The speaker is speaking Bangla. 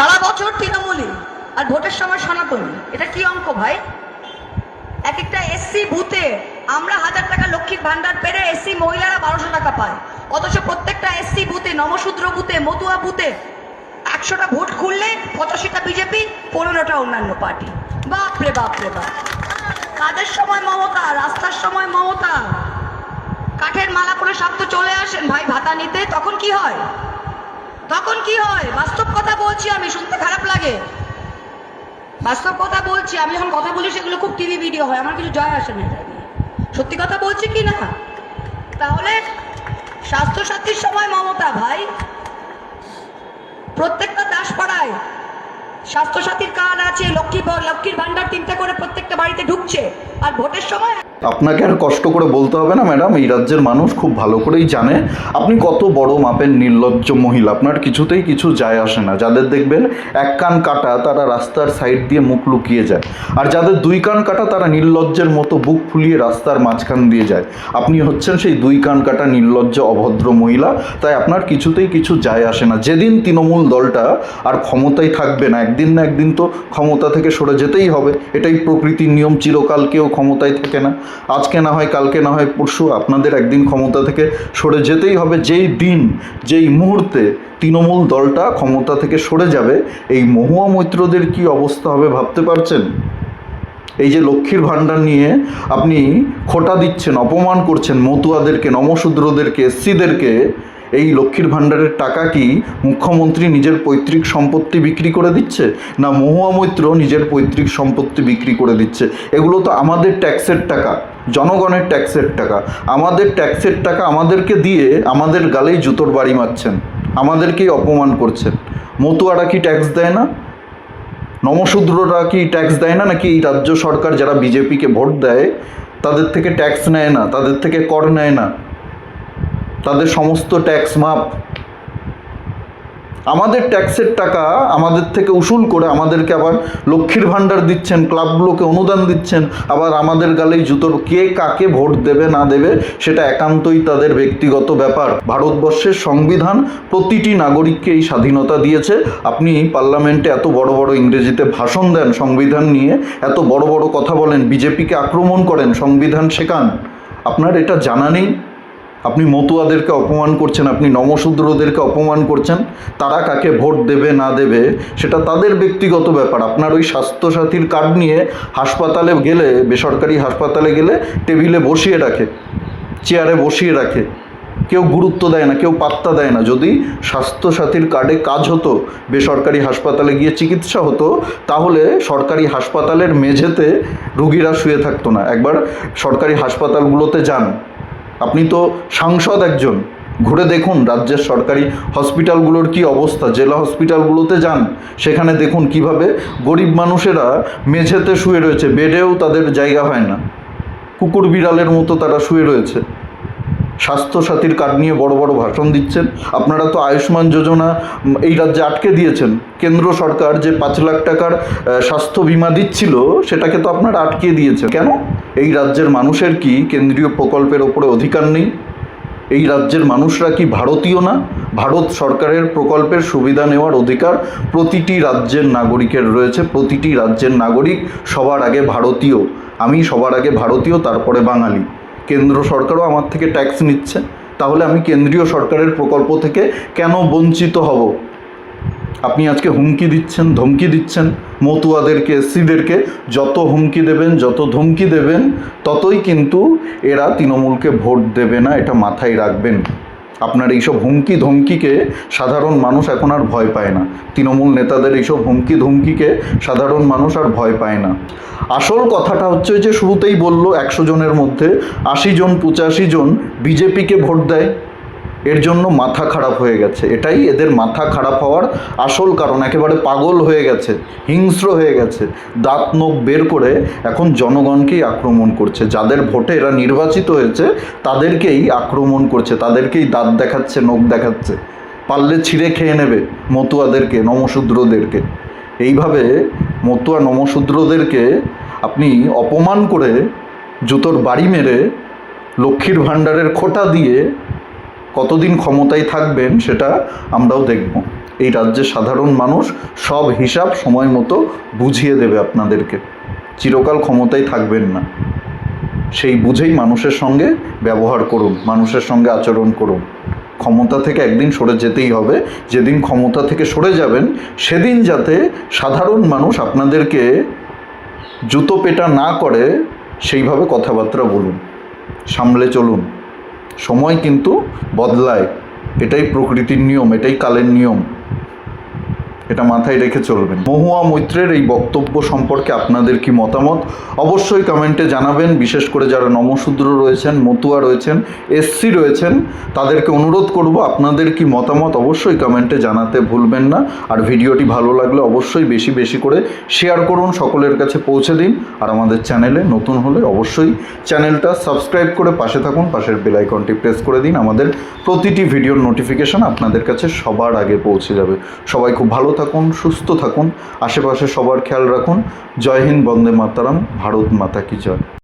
সারা বছর তৃণমূলই, আর ভোটের সময় সনাতনী। এটা কি অঙ্ক ভাই? এক একটা এসসি বুথে আমরা হাজার টাকা লক্ষ্মীর ভান্ডার পেরে এসসি মহিলারা বারোশো টাকা পায়। অথচ প্রত্যেকটা এসসি বুথে নমশূদ্র বুথে, মতুয়া বুথে একশোটা ভোট খুললে পঁচাশিটা বিজেপি, পনেরোটা অন্যান্য পার্টি। বাপরে বাপরে, বাপ। কাদের সময় মমতা? রাস্তার সময় মমতা। কাঠের মালা পরে সব তো চলে আসেন ভাই ভাতা নিতে, তখন কি হয়? তখন কি হয়? বাস্তব কথা বলছি আমি, শুনতে খারাপ লাগে। বাস্তব কথা বলছি, আমি যখন কথা বলি, সেগুলো খুব টিভি ভিডিও হয়, আমার কিছু জয় আসে না। সত্যি কথা বলছি কি না? তাহলে স্বাস্থ্যসাথীর সময় মমতা ভাই, প্রত্যেকটা দাস দাসপাড়ায় স্বাস্থ্যসাথীর কার্ড আছে লক্ষ্মী লক্ষ্মীর ভান্ডার তিনটে করে প্রত্যেকটা বাড়িতে ঢুকছে। আর ভোটের সময় আপনাকে আর কষ্ট করে বলতে হবে না, ম্যাডাম। এই রাজ্যের মানুষ খুব ভালো করেই জানে। আপনি কত বড় মাপের নির্লজ্জ মহিলা। আপনার কিছুতেই কিছু যায় আসে না। যাদের দেখবেন এক কান কাটা, তারা রাস্তার সাইড দিয়ে মুখ লুকিয়ে যায়। আর যাদের দুই কান কাটা, তারা নির্লজ্জের মতো বুক ফুলিয়ে রাস্তার মাঝখান দিয়ে যায়। আপনি হচ্ছেন সেই দুই কান কাটা নির্লজ্জ, অভদ্র মহিলা। তাই আপনার কিছুতেই কিছু যায় আসে না। যেদিন তৃণমূল দলটা আর ক্ষমতায় থাকবে না, একদিন না একদিন তো ক্ষমতা থেকে সরে যেতেই হবে। এটাই প্রকৃতির নিয়ম। চিরকাল কেউ ক্ষমতায় থাকে না। আজকে না হয় কালকে না হয় পরশু আপনাদের একদিন ক্ষমতা থেকে সরে যেতেই হবে। যেই দিন, যেই মুহূর্তে তৃণমূল দলটা ক্ষমতা থেকে সরে যাবে, এই মহুয়া মৈত্রদের কি অবস্থা হবে ভাবতে পারছেন? এই যে লক্ষ্মীর ভাণ্ডার নিয়ে আপনি খোটা দিচ্ছেন, অপমান করছেন মতুয়াদেরকে, নমশূদ্রদেরকে, এসসিদেরকে এই লক্ষ্মীর ভাণ্ডারের টাকা কি মুখ্যমন্ত্রী নিজের পৈতৃক সম্পত্তি বিক্রি করে দিচ্ছে? না মহুয়া মৈত্র নিজের পৈতৃক সম্পত্তি বিক্রি করে দিচ্ছে? এগুলো তো আমাদের ট্যাক্সের টাকা, জনগণের ট্যাক্সের টাকা। আমাদের ট্যাক্সের টাকা আমাদেরকে দিয়ে আমাদের গালেই জুতোর বাড়ি মারছেন। আমাদেরকেই অপমান করছেন। মতুয়ারা কি ট্যাক্স দেয় না? নমশূদ্ররা কি ট্যাক্স দেয় না? নাকি এই রাজ্য সরকার যারা বিজেপিকে ভোট দেয়, তাদের থেকে ট্যাক্স নেয় না, তাদের থেকে কর নেয় না? তাদের সমস্ত ট্যাক্স মাপ। আমাদের ট্যাক্সের টাকা আমাদের থেকে উসুল করে আমাদেরকে আবার লক্ষ্মীর ভাণ্ডার দিচ্ছেন, ক্লাবগুলোকে অনুদান দিচ্ছেন, আবার আমাদের গালেই জুতোর কে কাকে ভোট দেবে, না দেবে, সেটা একান্তই তাদের ব্যক্তিগত ব্যাপার। ভারতবর্ষের সংবিধান প্রতিটি নাগরিককে এই স্বাধীনতা দিয়েছে। আপনি পার্লামেন্টে এত বড় বড় ইংরেজিতে ভাষণ দেন, সংবিধান নিয়ে এত বড় বড় কথা বলেন, বিজেপিকে আক্রমণ করেন, সংবিধান শেখান। আপনার এটা জানা নেই? আপনি মতুয়াদেরকে অপমান করছেন, আপনি নমশূদ্রদেরকে অপমান করছেন, তারা কাকে ভোট দেবে, না দেবে, সেটা তাদের ব্যক্তিগত ব্যাপার। আপনার ওই স্বাস্থ্যসাথীর কার্ড নিয়ে হাসপাতালে গেলে, বেসরকারি হাসপাতালে গেলে টেবিলে বসিয়ে রাখে, চেয়ারে বসিয়ে রাখে। কেউ গুরুত্ব দেয় না, কেউ পাত্তা দেয় না। যদি স্বাস্থ্যসাথীর কার্ডে কাজ হতো, বেসরকারি হাসপাতালে গিয়ে চিকিৎসা হতো, তাহলে সরকারি হাসপাতালের মেঝেতে রুগীরা শুয়ে থাকতো না। একবার সরকারি হাসপাতালগুলোতে যান আপনি তো সাংসদ একজন। ঘুরে দেখুন রাজ্যের সরকারি হসপিটালগুলোর কি অবস্থা। জেলা হসপিটালগুলোতে যান, সেখানে দেখুন কীভাবে গরিব মানুষেরা মেঝেতে শুয়ে রয়েছে। বেডেও তাদের জায়গা হয় না। কুকুর বিড়ালের মতো তারা শুয়ে রয়েছে। স্বাস্থ্যসাথীর কার্ড নিয়ে বড় বড় ভাষণ দিচ্ছেন। আপনারা তো আয়ুষ্মান যোজনা এই রাজ্যে আটকে দিয়েছেন। কেন্দ্র সরকার যে পাঁচ লাখ টাকার স্বাস্থ্য বিমা দিচ্ছিল, সেটাকে তো আপনারা আটকে দিয়েছেন। কেন? এই রাজ্যের মানুষের কি কেন্দ্রীয় প্রকল্পের ওপরে অধিকার নেই? এই রাজ্যের মানুষরা কি ভারতীয় না? ভারত সরকারের প্রকল্পের সুবিধা নেওয়ার অধিকার প্রতিটি রাজ্যের নাগরিকের রয়েছে, প্রতিটি রাজ্যের নাগরিক সবার আগে ভারতীয়। আমি সবার আগে ভারতীয়, তারপরে বাঙালি। কেন্দ্র সরকারও আমার থেকে ট্যাক্স নিচ্ছে। তাহলে আমি কেন্দ্রীয় সরকারের প্রকল্প থেকে কেন বঞ্চিত হব? আপনি আজকে হুমকি দিচ্ছেন, ধমকি দিচ্ছেন। মতুয়াদেরকে এসসিদেরকে যত হুমকি দেবেন, যত ধমকি দেবেন, ততই কিন্তু এরা তৃণমূলকে ভোট দেবে না, এটা মাথায় রাখবেন। আপনার এইসব হুমকি ধমকিকে সাধারণ মানুষ এখন আর ভয় পায় না। তৃণমূল নেতাদের এইসব হুমকি ধমকিকে সাধারণ মানুষ আর ভয় পায় না। আসল কথাটা হচ্ছে যে, শুরুতেই বলল একশো জনের মধ্যে আশি জন, পঁচাশি জন বিজেপিকে ভোট দেয়। এর জন্য মাথা খারাপ হয়ে গেছে। এটাই এদের মাথা খারাপ হওয়ার আসল কারণ। একেবারে পাগল হয়ে গেছে, হিংস্র হয়ে গেছে। দাঁত নখ বের করে এখন জনগণকেই আক্রমণ করছে। যাদের ভোটে এরা নির্বাচিত হয়েছে, তাদেরকেই আক্রমণ করছে। তাদেরকেই দাঁত দেখাচ্ছে, নখ দেখাচ্ছে। পারলে ছিঁড়ে খেয়ে নেবে মতুয়াদেরকে, নমশূদ্রদেরকে। এইভাবে মতুয়া, নমশূদ্রদেরকে আপনি অপমান করে জুতোর বাড়ি মেরে লক্ষ্মীর ভাণ্ডারের খোটা দিয়ে কতদিন ক্ষমতায় থাকবেন সেটা আমরাও দেখব। এই রাজ্যের সাধারণ মানুষ সব হিসাব সময় মতো বুঝিয়ে দেবে আপনাদেরকে। চিরকাল ক্ষমতায় থাকবেন না। সেই বুঝেই মানুষের সঙ্গে ব্যবহার করুন, মানুষের সঙ্গে আচরণ করুন। ক্ষমতা থেকে একদিন সরে যেতেই হবে। যেদিন ক্ষমতা থেকে সরে যাবেন, সেদিন যাতে সাধারণ মানুষ আপনাদেরকে জুতো পেটা না করে, সেইভাবে কথাবার্তা বলুন। সামলে চলুন। সময় কিন্তু বদলায়। এটাই প্রকৃতির নিয়ম এটাই কালের নিয়ম। এটা মাথায় রেখে চলবেন। মহুয়া মৈত্রের এই বক্তব্য সম্পর্কে আপনাদের কি মতামত? অবশ্যই কমেন্টে জানাবেন। বিশেষ করে যারা নমশূদ্র রয়েছেন, মতুয়া রয়েছেন এসসি রয়েছেন, তাদেরকে অনুরোধ করব, আপনাদের কি মতামত অবশ্যই কমেন্টে জানাতে ভুলবেন না। আর ভিডিওটি ভালো লাগলে অবশ্যই বেশি বেশি করে শেয়ার করুন, সকলের কাছে পৌঁছে দিন। আর আমাদের চ্যানেলে নতুন হলে অবশ্যই চ্যানেলটা সাবস্ক্রাইব করে পাশে থাকুন, পাশের বেল আইকনটি প্রেস করে দিন। আমাদের প্রতিটি ভিডিওর নোটিফিকেশন আপনাদের কাছে সবার আগে পৌঁছে যাবে। সবাই খুব ভালো থাকুন, সুস্থ থাকুন, আশেপাশে সবার খেয়াল রাখুন। জয় হিন্দ, বন্দে মাতারাম, ভারত মাতা কি জয়।